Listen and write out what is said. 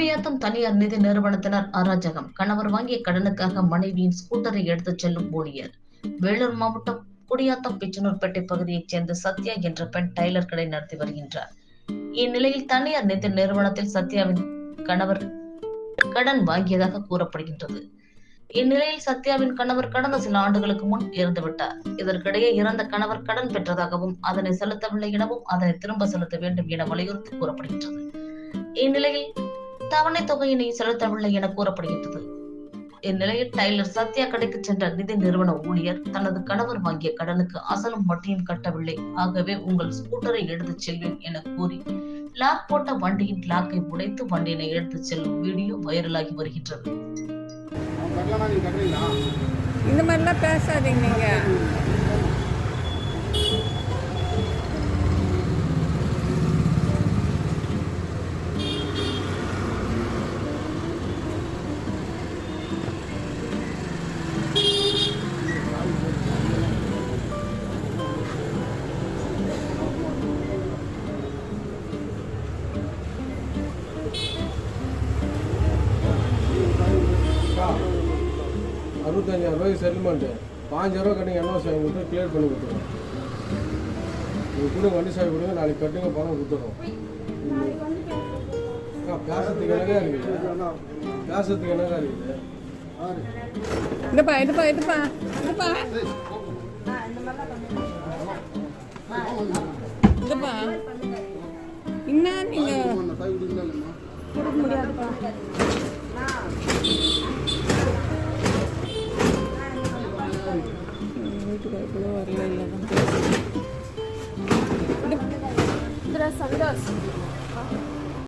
குடியாத்தம் தனியார் நிதி நிறுவனத்தினர் அராஜகம். கணவர் வாங்கிய கடனுக்காக மனைவியின் ஸ்கூட்டரை எடுத்துச் செல்லும் ஊழியர். வேலூர் மாவட்டம் குடியாத்தம் பிச்சனூர்பேட்டை பகுதியைச் சேர்ந்த சத்யா என்ற பெண் டைலர் கடை நடத்தி வருகின்றார். இந்நிலையில் தனியார் நிதி நிறுவனத்தில் சத்யாவின் கணவர் கடன் வாங்கியதாக கூறப்படுகின்றது. இந்நிலையில் சத்யாவின் கணவர் கடந்த சில ஆண்டுகளுக்கு முன் இறந்துவிட்டார் இதற்கிடையே இறந்த கணவர் கடன் பெற்றதாகவும் அதனை செலுத்தவில்லை எனவும் அதனை திரும்ப செலுத்த வேண்டும் என வலியுறுத்தி கூறப்படுகின்றது. இந்நிலையில் தவணை தொகையினை செலுத்தவில்லை என கூறப்படுகின்றது. இந்நிலையில் டைலர் சத்யா கடைக்கு சென்ற நிதி நிறுவன ஊழியர் தனது கணவர் வாங்கிய கடனுக்கு அசலும் வட்டியும் கட்டவில்லை. ஆகவே உங்கள் ஸ்கூட்டரை எடுத்துச் செல்வேன் என கூறி லாக் போட்ட வண்டியின் லாக்கை உடைத்து வண்டியினை எடுத்துச் செல்லும் வீடியோ வைரலாகி வருகின்றது. நீங்க இந்த மாதிரிலாம் பேசாதீங்க நீங்கள் அறுபத்தஞ்சாயிரம் ரூபாய்க்கு செட்டில்மெண்ட்டு பாஞ்சாயிரம் கட்டுங்க என்ன சாமி கொடுத்து கிளியர் பண்ணி கொடுத்துருவோம் நீங்கள் கூட வண்டி சாவி கொடுங்க நாளைக்கு கட்டுங்க பணம் கொடுத்துருவோம் பேசுறதுக்கு என்னங்க இருக்குது பேசுறதுக்கு என்னங்க இருக்குது இதுப்பா இதுப்பா இதுப்பா இதுப்பா. இதுப்பா. என்ன நீங்கள் கொடுக்க முடியாதுப்பா. வீட்டுக்குள்ளே வரல இல்லை தான் பேசுகிறேன்